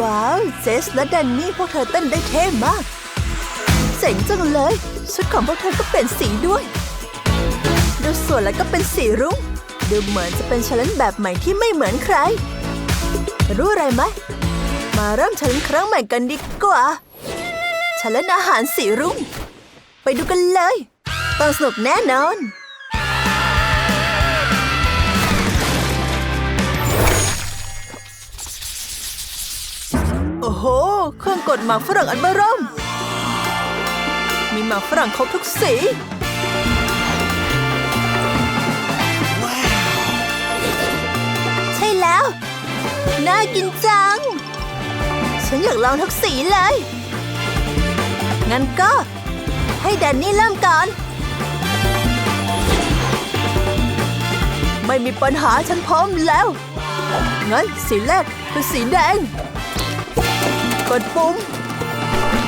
ว้าว เจสและแดนนี่พวกเธอเต้นได้เท่มาก เจ๋งจังเลย ชุดของพวกเธอก็เปลี่ยนสีด้วย ดูสวยแล้วก็เป็นสีรุ้ง ดูเหมือนจะเป็นชาเลนจ์แบบใหม่ที่ไม่เหมือนใคร รู้อะไรไหม มาเริ่มชาเลนจ์ครั้งใหม่กันดีกว่าชาเลนจ์อาหารสีรุ้ง ไปดูกันเลย ต้องสนุกแน่นอน โอ้โห เครื่องกดหมากฝรั่งอันเบอร์เริ่ม มีหมากฝรั่งครบทุกสีใช่แล้ว น่ากินจัง ฉันอยากลองทุกสีเลย งั้นก็ ให้แดนนี่เริ่มก่อน ไม่มีปัญหาฉันพร้อมแล้ว งั้นสีแรกคือสีแดง กดปุ่ม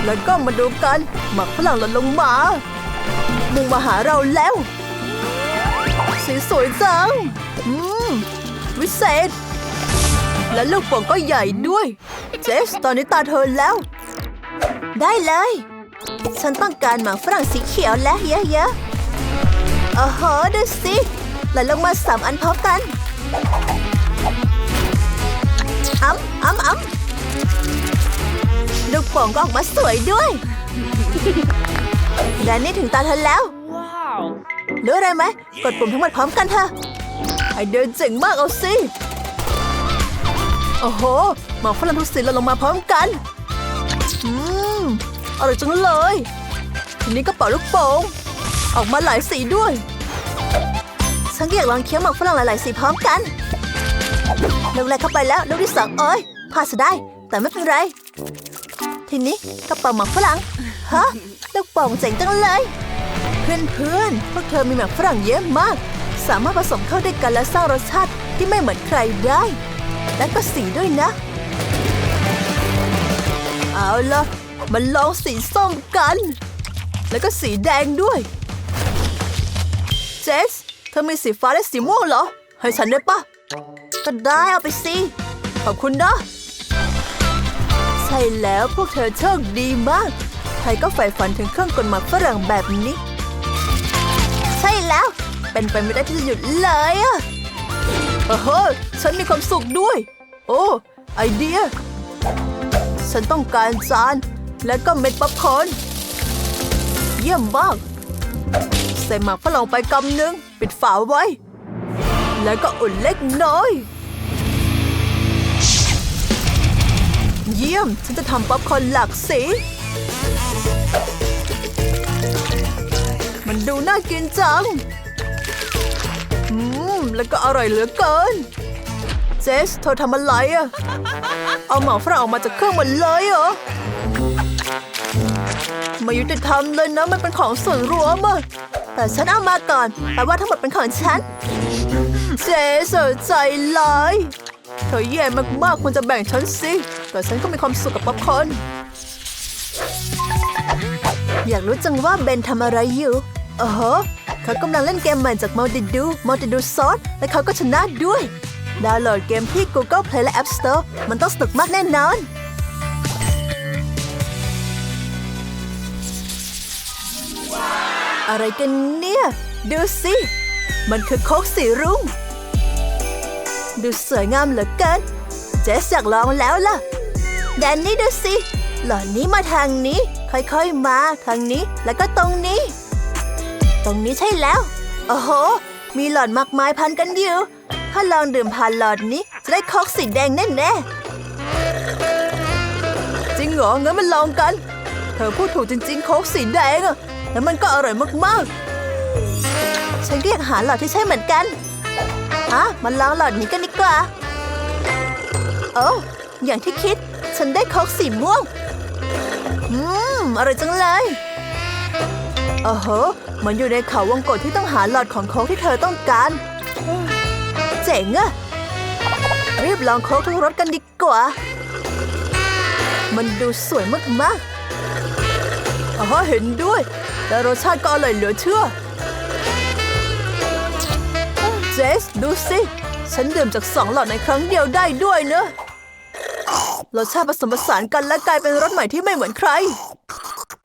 แล้วก็มาดูกัน หมักฝรั่งหล่นลงมา มุ่งมาหาเราแล้ว สีสวยจัง อืม วิเศษ และลูกโป่งก็ใหญ่ด้วย เจส ตอนนี้ตาเธอแล้ว ได้เลย ฉันต้องการหมากฝรั่งสีเขียวและเยอะๆโอ้โหดูสิหลลงมาสามอันพร้อมกันอ้ำอ้ำอ้ำ ลูกโป่งก็ออกมาสวยด้วย และนี่ถึงตาเธอแล้ว Wow. รู้อะไรไหม กดปุ่มทั้งหมดพร้อมกันเถอะไอเดินเจ๋งมากเอาสิ โอ้โหหมอกฝรั่งทุกสีหล่นลงมาพร้อมกัน อืมอร่อยจังเลย ทีนี้ก็เป่าลูกโป่งออกมาหลายสีด้วย ฉันก็อยากลองเคี้ยวหมากฝรั่งหลายๆสีพร้อมกันลูกแรกเข้าไปแล้วลูกที่สองเอ้ยพลาดซะได้ แต่ไม่เป็นไร ทีนี้ก็เป่าหมากฝรั่งฮะลูกโป่งเจ๋งจังเลย เพื่อนๆพวกเธอมีหมากฝรั่งเยอะมาก สามารถผสมเข้าด้วยกันและสร้างรสชาติที่ไม่เหมือนใครได้ และก็สีด้วยนะ เอาละมาลองสีส้มกัน แล้วก็สีแดงด้วย เจสเธอมีสีฟ้าและสีม่วงเหรอ ให้ฉันได้ปะก็ได้เอาไปสิขอบคุณนะ ช่แล้วพวกเธอโชคดีมาก ใครก็ใฝ่ฝันถึงเครื่องกลหมากฝรั่งแบบนี้ ใช่แล้ว เป็นไปไม่ได้ที่จะหยุดเลยอะโอ้โหฉันมีความสุขด้วย โอ้ ไอเดีย ฉันต้องการจานและก็เม็ดป๊อปคอร์นเยี่ยมมากใส่หมากฝรั่งไปกำหนึ่งปิดฝาไว้ แล้วก็อุ่นเล็กน้อย เยี่ยม ฉันจะทำป๊อปคอร์นหลากสี มันดูน่ากินจัง อืม แล้วก็อร่อยเหลือเกิน เจส เธอทำอะไรอะเอาหมาฝรั่งออกมาจากเครื่องหมดเลยเหรอไมายุติธรรมเลยนะ มันเป็นของส่วนรวมอะแต่ฉันเอามาก่อนแปลว่าทั้งหมดเป็นของฉัน เจสใจร้าย เธอแย่มากๆควรจะแบ่งฉันสิ แต่ฉันก็มีความสุขกับป๊อปคอนอยากรู้จังว่าเบนทำอะไรอยู่โอ้โหเขากำลังเล่นเกมใหม่จาก Multido Multido Source และเขาก็ชนะด้วย ดาวน์โหลดเกมที่ Google Play และ App Store มันต้องสนุกมากแน่นอน อะไรกันเนี่ย ดูสิ มันคือโคกสีรุ้ง ดูสวยงามเหลือเกิน เจสอยากลองแล้วล่ะ แดนนี่ดูสิ หล่อนนี้มาทางนี้ ค่อยๆมา ทางนี้ แล้วก็ตรงนี้ ตรงนี้ใช่แล้ว โอ้โห มีหลอดมากมายพันกันอยู่ ถ้าลองดื่มผ่านหลอดนี้ จะได้คอกสีแดงแน่ๆ จริงเหรองั้นมันลองกัน เธอพูดถูกจริงๆโคกสีแดงอะแล้วมันก็อร่อยมากๆ ฉันก็อยากหาหลอดที่ใช่เหมือนกันะ มาลองหลอดนี้กันดีกว่า โอ้อย่างที่คิด ฉันได้โคกสีม่วง อืม อร่อยจังเลยโอ้โหเหมันอยู่ในเขาวงกตที่ต้องหาหลอดของโค้กที่เธอต้องการ เจ๋งอะรีบลองโค้กทุกรสกันดีกว่า มันดูสวยมากๆอ๋อเห็นด้วยแต่รสชาติก็อร่อยเหลือเชื่อ เจสดูสิ ฉันดื่มจากสองหลอดในครั้งเดียวได้ด้วยเนอะรสชาติผสมผสานกันและกลายเป็นรสใหม่ที่ไม่เหมือนใคร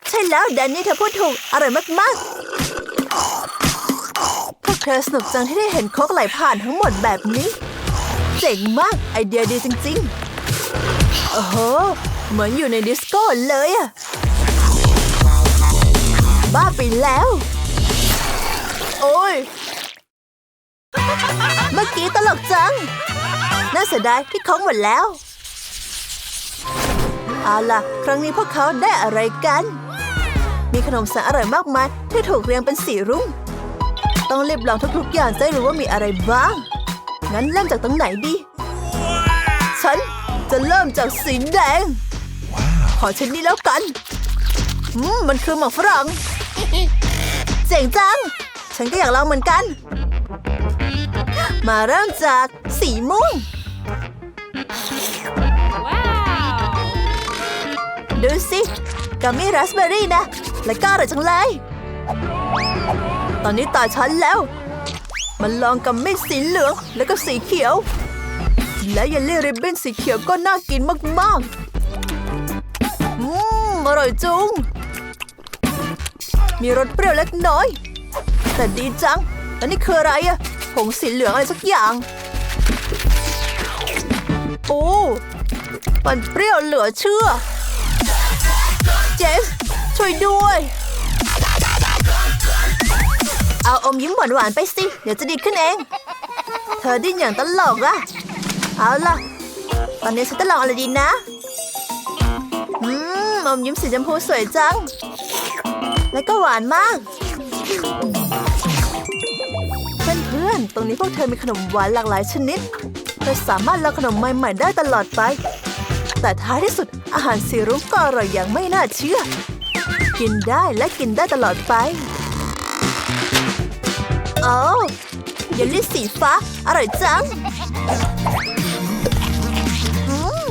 ใช่แล้วแดนนี่เธอพูดถูก อร่อยมากๆ พวกเธอสนุกจังที่ได้เห็นโคกไหลผ่านทั้งหมดแบบนี้ เจ๋งมากไอเดียดีจริงๆ โอ้โห เหมือนอยู่ในดิสโก้เลยอะบ้าไปแล้ว โอ้ย เมื่อกี้ตลกจัง น่าเสียดายที่เขาหมดแล้ว เอาล่ะ ครั้งนี้พวกเขาได้อะไรกัน มีขนมสังอร่อยมากมายที่ถูกเรียงเป็นสีรุ้ง ต้องรีบลองทุกๆอย่างจะได้รู้ว่ามีอะไรบ้าง งั้นเริ่มจากตรงไหนดี ฉันจะเริ่มจากสีแดง ขอชิ้นนี้แล้วกันมมันคือหมากฝรั่ง เจ๋งจัง ฉันก็อยากลองเหมือนกัน มาเริ่มจากสีม่วงดูสิกัมมี่ราสเบอร์รี่นะ และก็อร่อยจังเลย ตอนนี้ตาฉันแล้ว มันลองกัมมี่สีเหลืองแล้วก็สีเขียว และเยลลี่ริบบิ้นสีเขียวก็น่ากินมากๆ อืม อร่อยจุง มีรสเปรี้ยวเล็กน้อย แต่ดีจัง แล้วนี่คืออะไรอะผ งสีเหลืองอะไรสักอย่าง โอ้มันเปรี้ยวเหลือเชื่อ เจสช่วยด้วย เอาอมยิ้มหวานๆไปสิ เดี๋ยวจะดีขึ้นเอง เธอดิ้นอย่างตลกอะเอาล่ะ ตอนนี้ฉันจะลองอะไรดีนะอืมอมยิ้มสีชมพูสวยจัง และก็หวานมาก อน ตรงนี้พวกเธอมีขนมหวานหลากหลายชนิด เธอสามารถลองขนมใหม่ๆได้ตลอดไป แต่ท้ายที่สุดอาหารสีรุ้งก็อร่อยอย่างไม่น่าเชื่อ กินได้และกินได้ตลอดไปโอ้เยลลี่สีฟ้า อร่อยจังอืม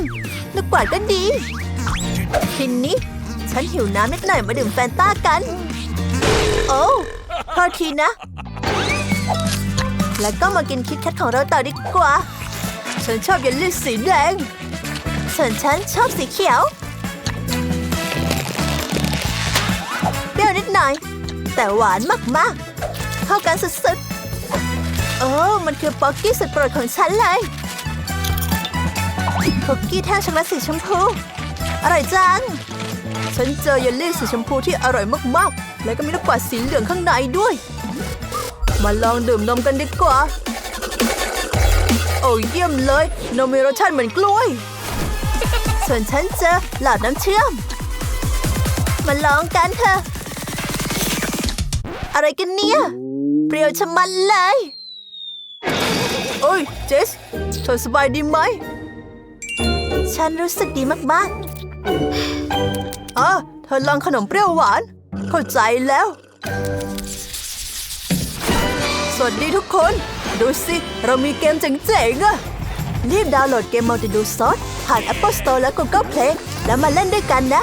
ลูกกวาดก็ดี ทีนี้ ฉันหิวน้ำนิดหน่อยมาดื่มแฟนต้ากัน โอ้พอทีนะ แล้วก็มากินคิดแคทของเราต่อดีกว่า ฉันชอบเยลลี่สีแดง ส่วนฉันชอบสีเขียว เปรี้ยวนิดหน่อย แต่หวานมากๆ เข้ากันสุดๆ โอ้ มันคือป๊อกกี้สุดโปรดของฉันเลยคุกกี้แท่งช็อกโกแลตสีชมพู อร่อยจัง ฉันเจอเยลลี่สีชมพูที่อร่อยมากๆ แล้วก็มีลูกกวาดสีเหลืองข้างในด้วย มาลองดื่มนมกันดีกว่า โอ้เยี่ยมเลย นมมีรสชาติเหมือนกล้วย ส่วนฉันเจอหลอดน้ำเชื่อม มาลองกันเถอะอะไรกันเนี่ย เปรี้ยวชะมันเลย โอ้ยเจสเธอสบายดีไหม ฉันรู้สึกดีมากๆอะเธอลองขนมเปรี้ยวหวาน เข้าใจแล้ว สวัสดีทุกคน ดูสิ เรามีเกมเจ๋งๆอะรีบดาวน์โหลดเกม Multi Do Sauce ผ่าน Apple Store และ Google Play แล้วมาเล่นด้วยกันนะ